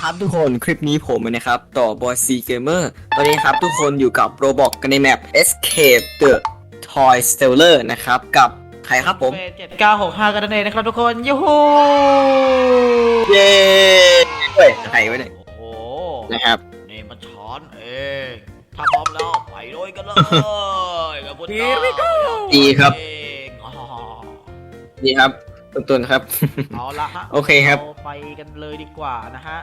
ครับทุกคนคลิปนี้ผมนะครับต่อบอยซีเกมเมอร์ตอนนี้ครับทุกคนอยู่กับโรบอกกันในแมป Escape the Toy Stealer นะครับ กับใครครับผมเจ็ดเก้าหกห้ากันนั่นเองนะครับทุกคนยูฮูเย้เฮ้ยใครวะเนี่ยโอ้โหนะครับนี่มันช้อนเองถ้าพร้อมแล้วไปด้วยกันเลยกับพวกเราดีครับเองอ๋อดีครับ ตุนตุนครับ เอาละฮะโอเคครับาไปกันเลยดีกว่านะฮะ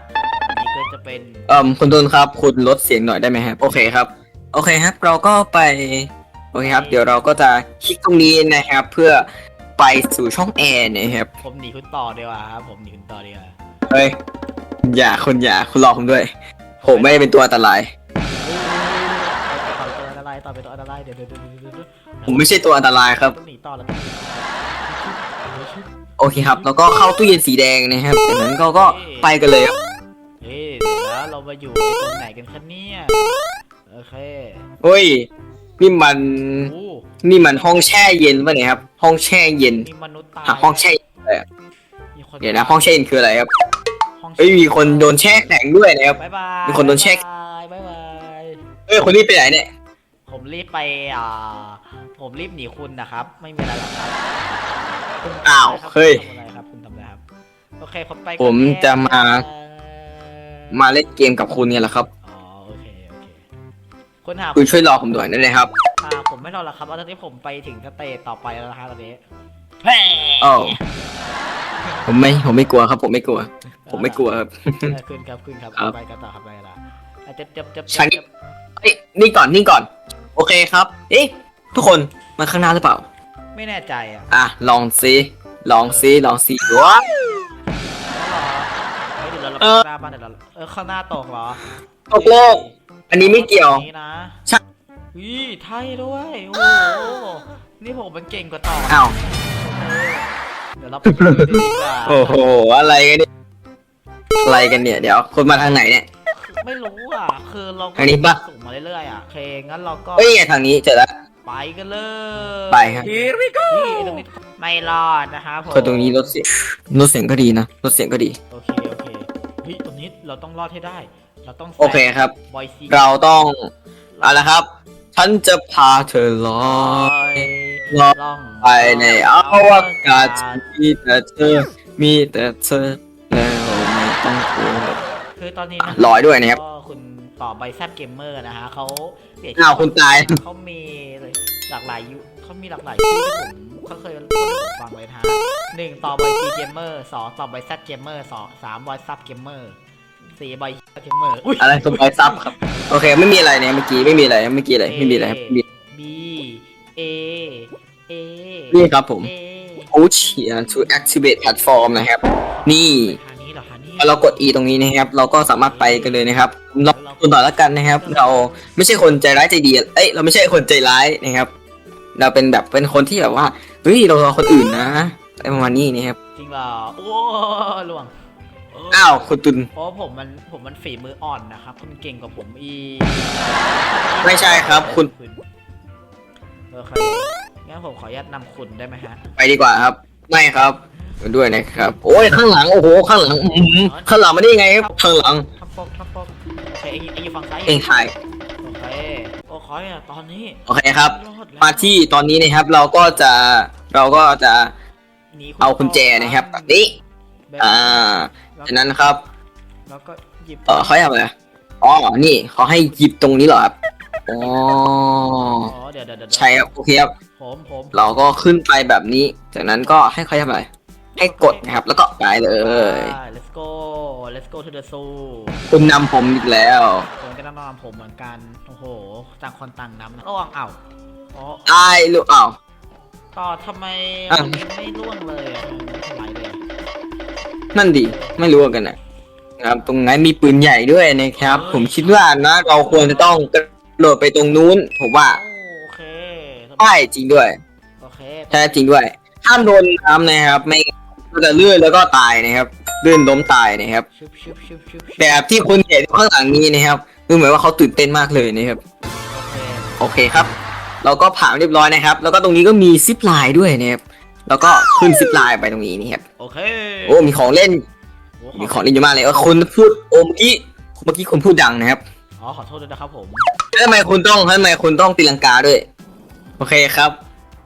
อันนี้ก็จะเป็นเอ่มคุณตุนครับ คุณลดเสียงหน่อยได้ไหมครับโอเคครับ โอเคครับ เราก็ไปโอเคครับ เดี๋ยวเราก็จะคลิกตรงนี้นะครับ เพื่อไปสู่ช่องแอร์นะครับ ผมหนีคุณต่อดีกว่าครับผมหนีคุณต่อดีกว่าเฮ้ยอย่าคุณอย่าคุณรอผมด้วย ผมไม่ได้เป็นตัวอันตราย ต่อไปตัวอันตรายต่อไปตัวอันตรายเดี๋ยวเดี๋ยวเดี๋ยวเดี๋ยวเดี๋ยวผมไม่ใช่ตัวอันตรายครับ ต้องหนีต่อแล้ว โอเคครับ แล้วก็เข้าตู้เย็นสีแดงนะครับจากนั้นก็ก็ไปกันเลยครับเฮ้ยเดี๋ยวนะเรามาอยู่ในตรงไหนกันคะเนี่ย โอเคเฮ้ยนี่มันโอ้นี่มันห้องแช่เย็นป่ะเนี่ยครับ ห้องแช่เย็นมีมนุษย์ตายหาห้องแช่เย็นอะไรอะมีคนเดี๋ยวนะ ห้องแช่เย็นคืออะไรครับห้องเฮ้ยมีคนโดนแช่แข็งด้วยนะครับบายบายมีคนโดนเช็คบายบายบายเฮ้ยคนนี้ไปไหนเนี่ยผมรีบไปอ่าผมรีบหนีคุณนะครับ ไม่มีอะไรหรอกครับคุณ อ้าวทำอะไรครับเฮ้ยคุณทำอะไรครับคุณทำอะไรครับโอเคผมไปผมจะมาเอ่อมาเล่นเกมกับคุณเนี่ยแหละครับ อ๋อโอเคโอเคคุณหาคุณช่วยรอผมด้วยได้ไหมครับอ่าผมไม่รอแล้วครับเอาตอนนี้ผมไปถึงสเตจต่อไปแล้วนะฮะตอนนี้แฮ่เอ้าผมไม่ผมไม่กลัวครับ ผมไม่กลัว ผมไม่กลัวครับ เออขึ้นครับขึ้นครับครับไปกันต่อครับไปกันต่ออะเจ็บเจ็บเจ็บฉัน เจ็บเอ้ยนี่ก่อนนี่ก่อน โอเคครับ เอ๊ะทุกคนมาข้างหน้าหรือเปล่า ไม่แน่ใจอะอะลองซิลองซิลองซิว้าเฮ้ยเดี๋ยวเราเออข้างหน้าบ้านเดี๋ยวเราเออข้างหน้าตกเหรอตกโลก อันนี้ไม่เกี่ยว นี่นะใช่ วิไทยด้วยโอ้โหนี่ผมมันเก่งกว่าต่ออ้าวเดี๋ยวเราไปดูกันดีกว่าโอ้โหอะไรกันเนี่ยอะไรกันเนี่ยเดี๋ยวคนมาทางไหนเนี่ย ไม่รู้อะ คือเราก็อันนี้ปะส่งมาเรื่อยๆอะโอเคงั้นเราก็เฮ้ยไงทางนี้เจอแล้ว ไปกันเลยไปครับ Here we go นี่ตรงนี้ไม่รอดนะครับผมคนตรงนี้ลดเสียงลดเสียงก็ดีนะลดเสียงก็ดี โอเค โอเค เฮ้ย ตรงนี้เราต้องรอดให้ได้ เราต้องโอเคครับ บอยซีเราต้องเอาละครับ ฉันจะพาเธอลอยลอยล่องไปในอวกาศมีแต่เธอ มีแต่เธอแล้วไม่ต้องกลัว คือตอนนี้นะลอยด้วยนะครับ ก็คุณ ต่อใบแซบเกมเมอร์นะฮะเขาเปลี่ยนอ้าวคุณตาย เขามีหลากหลายยุเขามีหลากหลายชื่อที่ผมเขาเคยพูดให้ผมฟังเลยนะฮะหนึ่งต่อบอยซีเกมเมอร์สองต่อบอยแซบเกมเมอร์สองสามบอยซับเกมเมอร์สี่บอยเกมเมอร์อุ้ยอะไรสบายซับครับ โอเคไม่มีอะไรเนี่ยเมื่อกี้ไม่มีอะไรเมื่อกี้อะไรไม่มีอะไรครับมี B A A นี่ครับผม A push here to activate platform นะครับ นี่ ทางนี้เหรอคะนี่พอเรากด E ตรงนี้นะครับ เราก็สามารถไปกันเลยนะครับเรา ตัวต่อแล้วกันนะครับ เราไม่ใช่คนใจร้ายใจดี เอ้ยเราไม่ใช่คนใจร้ายนะครับ เราเป็นแบบเป็นคนที่แบบว่าเฮ้ยเรารอคนอื่นนะอะไรประมาณนี้นะครับ จริงเหรอโอ้ล่วงโอ้าวคุณตุนเพราะว่าผมมันผมมันฝีมืออ่อนนะครับคุณเก่งกว่าผมอีกไม่ใช่ครับ คุณโอเคงั้นผมขออนุญาตนำคุณได้ไหมฮะ ไปดีกว่าครับ ไม่ครับด้วยนะครับ โอ้ยข้างหลังโอ้โหข้างหลังอื้อหือข้างหลังมาได้ยังไงครับข้างหลัง ไอ้ไอ้อยู่ฝั่งซ้ายเองถ่ายโอเคโอ้ขอเนี่ยตอนนี้โอเคครับรอดแล้วมาที่ตอนนี้นะครับเราก็จะเราก็จะหนีเอากุญแจนะครับแบบนี้แบบอ่าจากนั้นครับแล้วก็หยิบเออเขาให้ทำอะไรอ๋อนี่เขาให้หยิบตรงนี้เหรอครับอ๋ออ๋อเดี๋ยวเดี๋ยวเดี๋ยวใช่ครับโอเคครับ ผมผม เราก็ขึ้นไปแบบนี้ จากนั้นก็ให้เขาทำอะไร ให้กดนะครับ แล้วก็ไปเลย ได้ let's go let's go to the zoo คุณนำผมอีกแล้ว ผมก็ต้องนำผมเหมือนกัน โอ้โห ต่างคนต่างนำนะระวังเอ้าอ๋อไอ้ายลูกอ้าว ต่อทำไมอะคนนี้ไม่ล่วงเลยอะไม่ทำไรเลยนั่นั่นดิ ไม่รู้กันนะนะครับ ตรงนั้นมีปืนใหญ่ด้วยนะครับ ผมคิดว่านะ เราควรจะต้องกระโดดไปตรงนู้น ผมว่าโอเคใช่จริงด้วยโอเค ใช่จริงด้วยห้ามโดนน้ำนะครับ ไม่งั้น ก็จะเลื่อนแล้วก็ตายนะครับเลื่อนล้มตายนะครับชุบชุบชุบชุบชุบแบบที่คุณเห็นข้างหลังนี้นะครับดูเหมือนว่าเขาตื่นเต้นมากเลยนะครับ โอเคโอเคครับ เราก็ผ่านเรียบร้อยนะครับ แล้วก็ตรงนี้ก็มีซิปไลน์ด้วยนะครับ แล้วก็ขึ้นซิปไลน์ไปตรงนี้นี่ครับ โอเคโอ้ มีของเล่น โอ้มีของดีเยอะมากเลยเออคุณพูดโอเมื่อกี้ เมื่อกี้คุณพูดดังนะครับอ๋อขอโทษด้วยนะครับผม แล้วทำไมคุณต้องทำไมคุณต้องตีลังกาด้วย โอเคครับ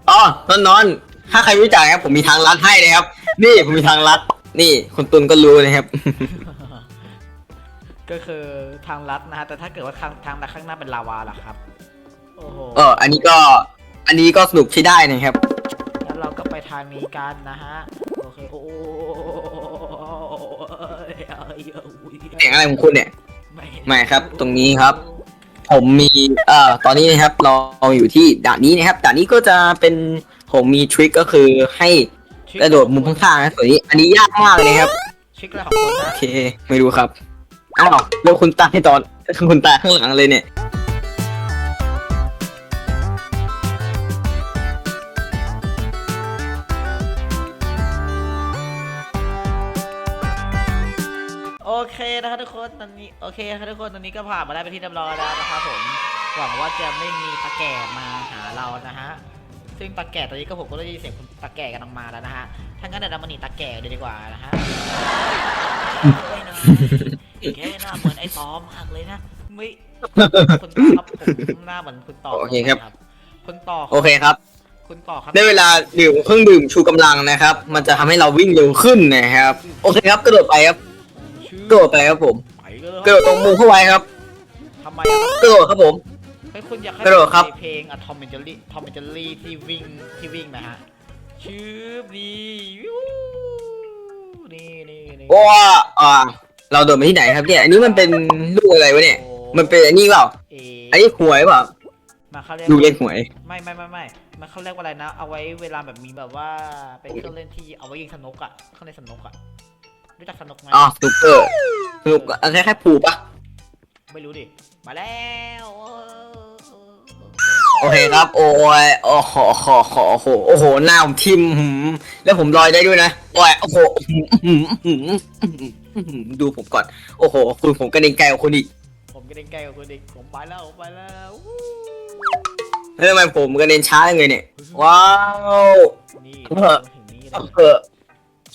อ๋อนอนนอน ถ้าใครไม่รู้จักนะครับผมมีทางลัดให้นะครับ นี่ผมมีทางลัด นี่คุณตุนก็รู้นะครับ ก็คือทางลัดนะฮะแต่ถ้าเกิดว่าทางทางลัดข้างหน้าเป็นลาวาล่ะครับ โอ้โหเออ อันนี้ก็ อันนี้ก็สนุกใช้ได้นะครับแล้วเราก็ไปทางนี้กันนะฮะ โอเค โอ้ยเสียงอะไรของคุณเนี่ยไม่ไม่ครับ ตรงนี้ครับ ผมมี เอ่อ ตอนนี้นะครับ เราอยู่ที่ด่านนี้นะครับ ด่านนี้ก็จะเป็น ผมมีทริคก็คือให้กระโดดมุมข้างๆนะส่วนนี้อันนี้ยากมากเลยครับชิคอะไรของคุณโอนะเค ไม่รู้ครับอ้าวแล้วคุณตายตอนคุณตายข้างหลังเลยเนี่ยโอเคนะครับทุกคนตอนนี้โอเคครับทุกคนตอนนี้ก็ผ่านมาได้เป็นที่เรียบร้อยแล้วนะครับผมหวังว่าจะไม่มีตาแก่มาหาเรานะฮะ ซึ่งตาแก่ตอนนี้ก็ผมก็ได้ยินเสียงคุณตาแก่กันออกมาแล้วนะฮะถ้างั้นเดี๋ยวเรามาหนีตาแก่เลยดีกว่านะฮะไม่นะแค่หน้าเหมือนไอ้ตอมากเลยนะไม่คุณต่อครับผมหน้าเหมือนคุณต่อโอเคครับ คุณต่อโอเคครับคุณต่อครับได้เวลาดื่มเครื่องดื่มชูกำลังนะครับ มันจะทำให้เราวิ่งเร็วขึ้นนะครับ โอเคครับกระโดดไปครับชื่อกระโดดไปครับผมไปกันเลยกระโดดตรงมุมเข้าไว้ครับทำไมอะครับกระโดดครับผม เฮ้ยคุณอยากให้กระโดดครับผมเพลงอะทอมเมนเจอรี่ทอมเมนเจอรี่ที่วิ่งที่วิ่งไหมฮะชืบดีวิวนี่นี่นี่ว้าอ่าเราโดดไปที่ไหนครับเนี่ย อันนี้มันเป็นลูกอะไรวะเนี่ย มันเป็นอันนี้เปล่า เออันนี้หวยเปล่ามาเขาเรียก ลูกเล่นหวย ไม่ไม่ไม่ไม่มันเขาเรียกว่าอะไรนะ เอาไว้เวลาแบบมีแบบว่าเป็นเครื่องเล่นที่เอาไว้ยิงสนุกอะเครื่องเล่นสนุกอะรู้จักสนุกไหมอ๋อสนุกเกอร์สนุกอะไรแค่ผูปะไม่รู้ดิ มาแล้ว โอเคครับ โอ้ยโอ้โหขอขอโอ้โหโอ้โหหน้าผมทิ่มหืมแล้วผมลอยได้ด้วยนะโอ้ยโอ้โหหืมหืมหืมหืมดูผมก่อน โอ้โห คุณผมกระเด็นไกลกว่าคุณอีกผมก็เด้งใกล้กับคุณดิผมไปแล้วผมไปแล้ววู้แล้วทำไมผมกระเด็นช้ายังไงเนี่ย ว้าว นี่เออ ถึงนี่เลเอยอ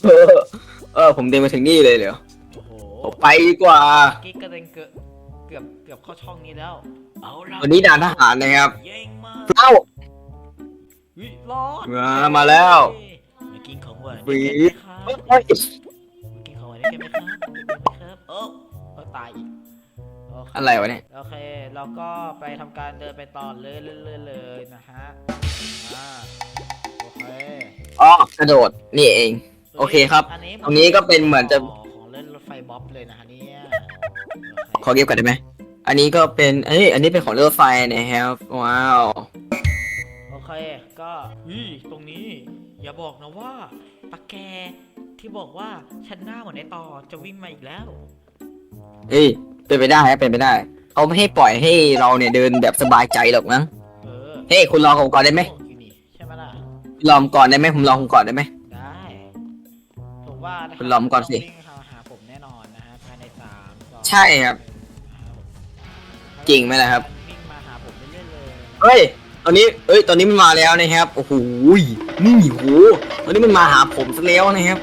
เออเออผมเดินมาถึงนี่เลยเหรอโอ้โหผมไปดีกว่า กิ๊กกระเด็นเกือบเกือบเกือบเข้าช่องนี้แล้ว เอาละวันนี้ด่านทหารนะครับ เย่งมากเอ้าวิรอดมามาแล้ว มากินของหวานวีได้ไหมครับเอ้ยมากินของหวานได้ไหมครับได้ไหมครับโอ้เออตายอีกโเคอะไรวะเนี่ย โอเค เราก็ไปทำการเดินไปต่อเลยเรื่อยๆเลยนะฮะอ่าโอเคอ๋อกระโดด นี่เอง โอเคครับอันนี้ผมตรงนี้ก็เป็นเหมือนจะ ของเล่นรถไฟบ๊อบเลยนะฮะเนี่ยขอเก็บก่อนได้ไหม อันนี้ก็เป็น เอ้ย อันนี้เป็นของรถไฟนะครับ ว้าวโอเค ก็วิตรงนี้ อย่าบอกนะว่าตะแกที่บอกว่าฉันหน้าเหมือนไอต่อจะวิ่งมาอีกแล้ว เอ้ยเป็นไปได้ครับเป็นไปได้เขาไม่ให้ปล่อยให้เราเนี่ยเดินแบบสบายใจหรอกมั้งเออเฮ้ยคุณรอผมก่อนได้ไหมโอยู่นี่ใช่ไหมล่ะรอผมก่อนได้ไหมผมรอผมก่อนได้ไหมได้ผมว่านะคุณล้อมก่อนสิต้งวิ่งหาหาผมแน่นอนนะฮะภายในสามสองใช่ครับจริงไหมล่ะครับ วิ่งมาหาผมเรื่อยๆเลย เฮ้ย ตอนนี้เอ้ย ตอนนี้มันมาแล้วนะครับ โอ้โหยนี่โหตอนนี้มันมาหาผมซะแล้วนะครับ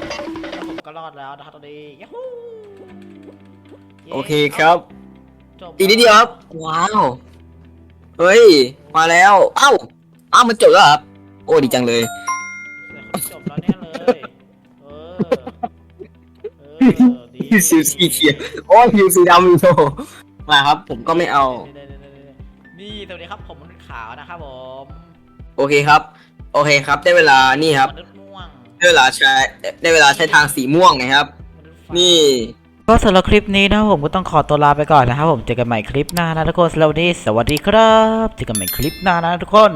แล้วผมก็รอดแล้วนะครับตอนนี้ยัฮูย้โอเคครับ จบอีกนิดเดียวครับ ว้าว เฮ้ย มาแล้ว เอ้า เอ้า มันจบแล้วเหรอครับ โอ้ดีจังเลย จบแล้วแน่เลย เออ เออดีซิวสีเขียวโอ้ฮิวสีดำอีกโตมาครับ ผมก็ไม่เอา นี่สวัสดีครับผมมนุษย์ขาวนะครับผมโอเคครับ โอเคครับ ได้เวลานี่ครับ มนุษย์ม่วงได้เวลาใช้ได้เวลาใช้ทางสีม่วงนะครับมนุษย์ฟ้านี่ ก็สำหรับคลิปนี้นะครับผมก็ต้องขอตัวลาไปก่อนนะครับผมเจอกันใหม่คลิปหน้านะทุกคนสำหรับวันนี้สวัสดีครับ เจอกันใหม่คลิปหน้านะทุกคน